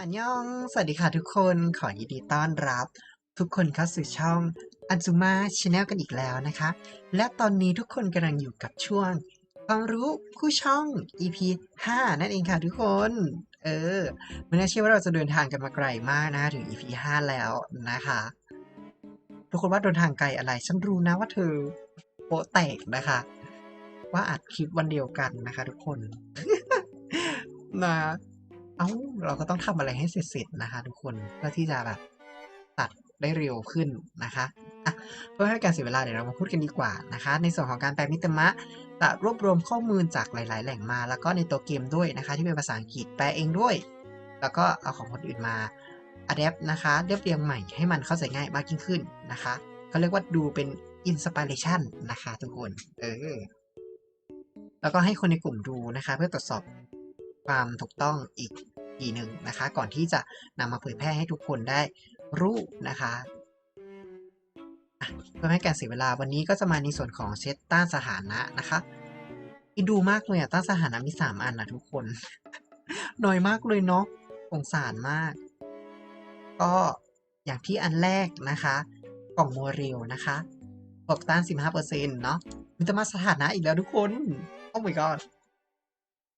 อันยอง สวัสดีค่ะทุกคน ขอยินดีต้อนรับ ทุกคนเข้าสู่ช่องอันซูมาชาแนลกันอีกแล้วนะคะ และตอนนี้ทุกคนกำลังอยู่กับช่วงความรู้คู่ช่อง EP 5 นั่นเองค่ะทุกคน เออไม่น่าเชื่อว่าเราจะเดินทางกันมาไกลมากนะถึง EP 5 แล้วนะคะ ทุกคนว่าเดินทางไกลอะไร ฉันรู้นะว่าเธอโปะแตกนะคะ ว่าอัดคลิปวันเดียวกันนะคะ ทุกคนนะ เอ้าเราก็ต้องทำอะไรให้เสร็จๆนะคะทุกคนเพื่อที่จะแบบตัดได้เร็วขึ้นนะคะอะเพื่อให้การเสียเวลาเดี๋ยวเรามาพูดกันดีกว่านะคะ ในส่วนของการแปลมิตรมะจะรวบรวมข้อมูลจากหลาย ๆ แหล่งมา แล้วก็ในตัวเกมด้วยนะคะ ที่เป็นภาษาอังกฤษแปลเองด้วย แล้วก็เอาของคนอื่นมาอัดแอปนะคะเรียบเรียงใหม่ให้มันเข้าใจง่ายมากยิ่งขึ้นนะคะเขาเรียกว่าดูเป็นอินสปิเรชันนะคะทุกคนเออแล้วก็ให้คนในกลุ่มดูนะคะ เพื่อตรวจสอบ ความถูกต้องอีกทีหนึ่งนะคะ ก่อนที่จะนำมาเผยแพร่ให้ทุกคนได้รู้นะคะเพื่อให้การเสียเวลาวันนี้ก็จะมาในส่วนของเซตต้านสถานะนะคะอินดูมากเลยอะต้านสถานะมีสามอันนะทุกคนน้อยมากเลยเนาะสงสารมาก ก็อย่างที่อันแรกนะคะกล่องโมเรลนะคะบวกต้าน 15%เนาะมิตรมาสถานะอีกแล้วทุกคน โอ้ my god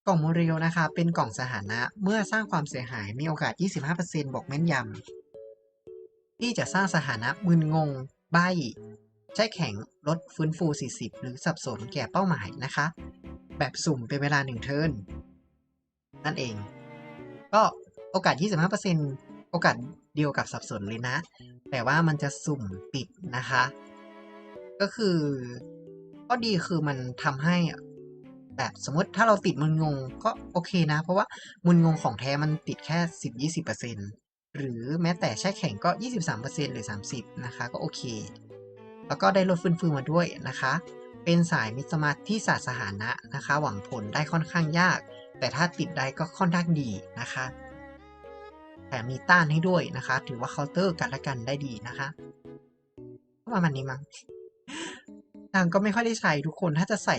กล่องโมเรลนะคะ เป็นกล่องสถานะ เมื่อสร้างความเสียหายมีโอกาส 25%บอกแม่นยำ ที่จะสร้างสถานะมึนงง ใบใช้แข็งลดฟื้นฟู 40 หรือสับสนแก่เป้าหมายนะคะ แบบสุ่มเป็นเวลาหนึ่งเทิร์นนั่นเอง ก็โอกาส 25%โอกาสเดียวกับสับสนเลยนะ แต่ว่ามันจะสุ่มติดนะคะ ก็คือข้อดีคือมันทำให้ แบบสมมติถ้าเราติดมึนงงก็โอเคนะ เพราะว่ามึนงงของแท้มันติดแค่10-20%หรือแม้แต่แช่แข็งก็23%หรือ30นะคะก็โอเค แล้วก็ได้ลดฟื้นฟูมาด้วยนะคะ เป็นสายมิสมาธิที่ศาสตร์สถานะนะคะ หวังผลได้ค่อนข้างยาก แต่ถ้าติดได้ก็ค่อนข้างดีนะคะแถมมีต้านให้ด้วยนะคะ ถือว่าเคาน์เตอร์กันและกันได้ดีนะคะประมาณนี้มั้งนางก็ไม่ค่อยได้ใช้ทุกคนถ้าจะใส่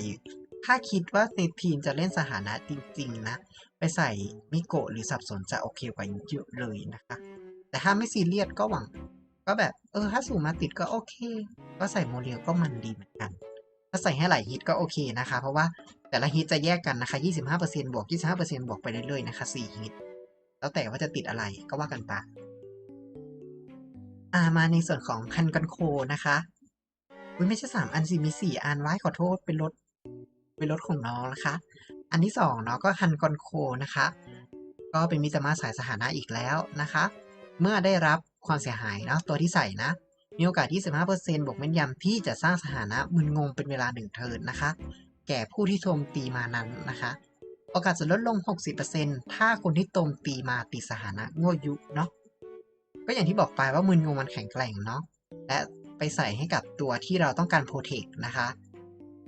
ถ้าคิดว่าในทีมจะเล่นสถานะจริงๆนะ ไปใส่มิโกะหรือสับสนจะโอเคกว่าเยอะเลยนะคะ แต่ถ้าไม่ซีเรียสก็หวัง ก็แบบ เออ ถ้าสูมาติดก็โอเค ก็ใส่โมเดลก็มันดีเหมือนกัน ถ้าใส่ให้หลายฮิตก็โอเคนะคะ เพราะว่าแต่ละฮิตจะแยกกันนะคะ 25%บวก 25%บวกไปเรื่อยๆนะคะ4ฮิต แล้วแต่ว่าจะติดอะไรก็ว่ากันไปอ่ามาในส่วนของคันกันโคนะคะอุ้ยไม่ใช่สามอันสิมีสี่อันไว้ขอโทษเป็นรถ เป็นรถของน้องนะคะ อันที่สองเนาะก็คันกอนโคนะคะ ก็เป็นมิตรมาสายสถานะอีกแล้วนะคะ เมื่อได้รับความเสียหายเนาะตัวที่ใส่นะ มีโอกาส 25%บวกแม่นยำที่จะสร้างสถานะมึนงงเป็นเวลาหนึ่งเทิร์นนะคะ แก่ผู้ที่โจมตีมานั้นนะคะ โอกาสจะลดลง 60%ถ้าคนที่โจมตีมาติดสถานะโง่ยุเนาะก็อย่างที่บอกไปว่ามึนงงมันแข็งแกร่งเนาะและไปใส่ให้กับตัวที่เราต้องการโปรเทคนะคะ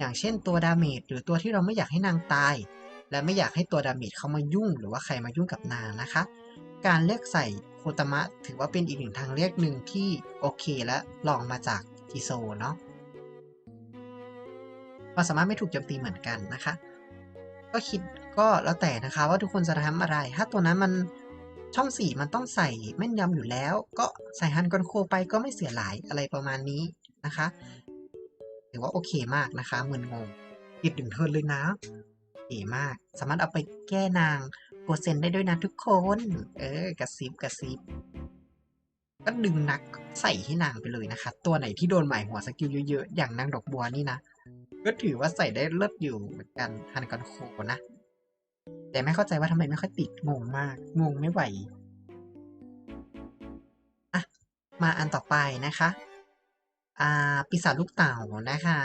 อย่างเช่นตัวดาเมจหรือตัวที่เราไม่อยากให้นางตาย และไม่อยากให้ตัวดาเมจเข้ามายุ่ง หรือว่าใครมายุ่งกับนางนะคะ การเลือกใส่โคตมะถือว่าเป็นอีกหนึ่งทางเลือกหนึ่งที่โอเคและลองมาจากจิโซเนาะความสามารถไม่ถูกโจมตีเหมือนกันนะคะ ก็คิดก็แล้วแต่นะคะว่าทุกคนจะทำอะไร ถ้าตัวนั้นมันช่องสี่มันต้องใส่แม่นยำอยู่แล้ว ก็ใส่ฮันกอนโคไปก็ไม่เสียหลายอะไรประมาณนี้นะคะ ถือว่าโอเคมากนะคะมึนงงติดถึงเทินเลยนะเก๋มาก สามารถเอาไปแก้นางโปรเซนได้ด้วยนะทุกคน เออกระซิบกระซิบก็ดึงนักใส่ให้นางไปเลยนะคะ ตัวไหนที่โดนหมายหัวสกิลเยอะๆ อย่างนางดอกบัวนี่นะ ก็ถือว่าใส่ได้เลิศอยู่เหมือนกันฮันกอนโคนะ แต่ไม่เข้าใจว่าทำไมไม่ค่อยติดงงมาก งงไม่ไหว อะ มาอันต่อไปนะคะ อ่าปีศาจลูกเต่านะคะ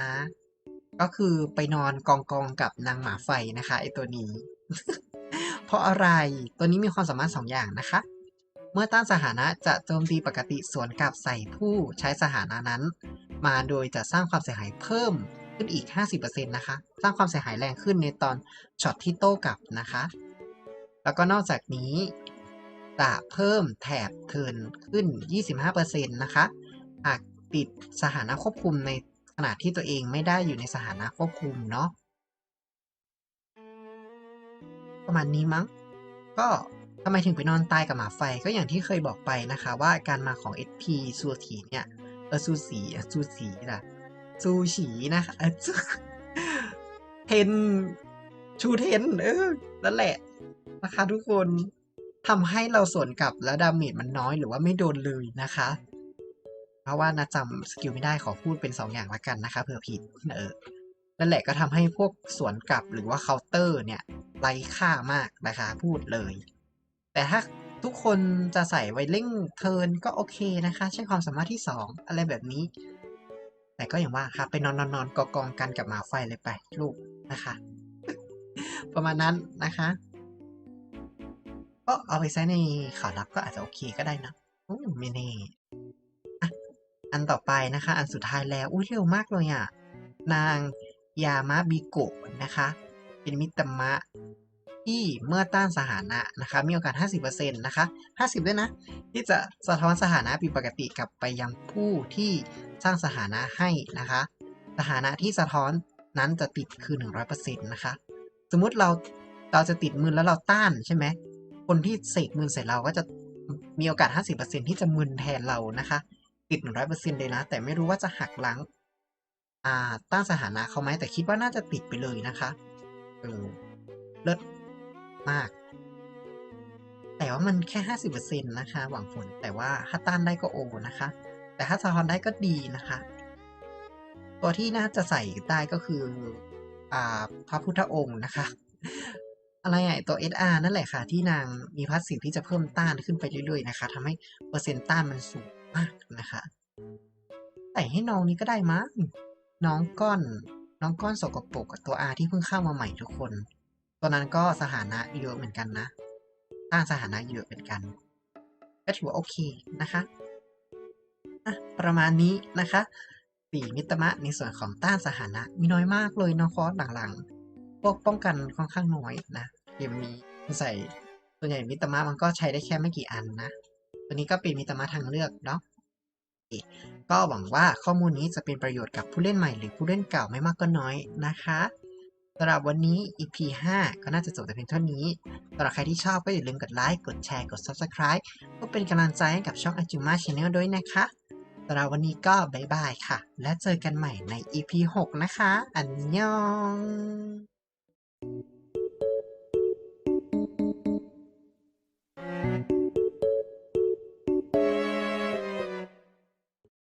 ก็คือไปนอนกองกองกับนางหมาไฟนะคะไอตัวนี้ เพราะอะไรตัวนี้มีความสามารถสองอย่างนะคะ เมื่อต้านสถานะจะโจมตีปกติสวนกลับใส่ผู้ใช้สถานะนั้น มาโดยจะสร้างความเสียหายเพิ่มขึ้นอีก 50%นะคะ สร้างความเสียหายแรงขึ้นในตอนช็อตที่โต้กลับนะคะ แล้วก็นอกจากนี้จะเพิ่มแถบเทิร์นขึ้น 25%นะคะ หาก ติดสถานะควบคุมในขณะที่ตัวเองไม่ได้อยู่ในสถานะควบคุมเนาะประมาณนี้มั้ง ก็ทำไมถึงไปนอนตายกับหมาไฟก็อย่างที่เคยบอกไปนะคะว่าการมาของ SP ซูสีเนี่ยเออซูสีอะซูสีนะซูฉีนะคะเออเทนชูเทนเออนั่นแหละนะคะทุกคนทำให้เราส่วนกลับแล้วดาเมจมันน้อยหรือว่าไม่โดนเลยนะคะ เพราะว่านะจำสกิลไม่ได้ขอพูดเป็นสองอย่างละกันนะคะเผื่อผิดเออนั่นแหละก็ทำให้พวกสวนกลับหรือว่าเคาน์เตอร์เนี่ยไร้ค่ามากนะคะพูดเลย แต่ถ้าทุกคนจะใส่ไวเร่งเทิร์นก็โอเคนะคะ ใช้ความสามารถที่สองอะไรแบบนี้ แต่ก็อย่างว่าค่ะไปนอนนอนนอนกองกองกันกับหมาไฟเลยไปลูกนะคะ ประมาณนั้นนะคะก็เอาไปใช้ในข่าวลับก็อาจจะโอเคก็ได้นะอืมไม่แน่อ่ อันต่อไปนะคะ อันสุดท้ายแล้วอุ้ยเร็วมากเลยอะ นางยามะบิโกะนะคะ เป็นมิตรมะที่เมื่อต้านสถานะนะคะ มีโอกาส 50%นะคะ 50 ด้วยนะ ที่จะสะท้อนสถานะผิดปกติกลับไปยังผู้ที่สร้างสถานะให้นะคะ สถานะที่สะท้อนนั้นจะติดคือ 100%นะคะ สมมุติเราเราจะติดมือแล้วเราต้านใช่ไหมคนที่เสกมือใส่เราก็จะมีโอกาส 50%ที่จะมึนแทนเรานะคะ ติด 100%เลยนะ แต่ไม่รู้ว่าจะหักล้างอ่าต้านสถานะเขาไหมแต่คิดว่าน่าจะติดไปเลยนะคะเออเลิศมาก แต่ว่ามันแค่ 50%นะคะ หวังผลแต่ว่าถ้าต้านได้ก็โอนะคะ แต่ถ้าสะท้อนได้ก็ดีนะคะ ตัวที่น่าจะใส่ได้ก็คืออ่าพระพุทธองค์นะคะอะไรอะตัว SR นั่นแหละค่ะ ที่นางมีพาสซีที่จะเพิ่มต้านขึ้นไปเรื่อยๆนะคะทำให้เปอร์เซ็นต์ต้านมันสูง นะคะใส่ให้น้องนี้ก็ได้มั้งน้องก้อน น้องก้อนสกปรกกับตัว R ที่เพิ่งเข้ามาใหม่ทุกคน ตัวนั้นก็สถานะเยอะเหมือนกันนะต้านสถานะเยอะเหมือนกัน ก็ถือว่าโอเคนะคะอะประมาณนี้นะคะสีมิตรมะในส่วนของต้านสถานะมีน้อยมากเลยเนาะคอสหลังๆ พวกป้องกันค่อนข้างน้อยนะเกมนี้ใส่ส่วนใหญ่มิตรมะมันก็ใช้ได้แค่ไม่กี่อันนะ ตัวนี้ก็เป็นมิตรมะทางเลือกเนาะ ก็หวังว่าข้อมูลนี้จะเป็นประโยชน์กับผู้เล่นใหม่หรือผู้เล่นเก่าไม่มากก็น้อยนะคะสำหรับวันนี้ EP 5 ก็น่าจะจบแต่เพียงเท่านี้สำหรับใครที่ชอบก็อย่าลืมกดไลค์ กดแชร์ กด Subscribe เพื่อเป็นกำลังใจให้กับช่อง Ajuma Channel ด้วยนะคะสำหรับวันนี้ก็บ๊ายบายค่ะ และเจอกันใหม่ใน EP 6 นะคะ อันยอง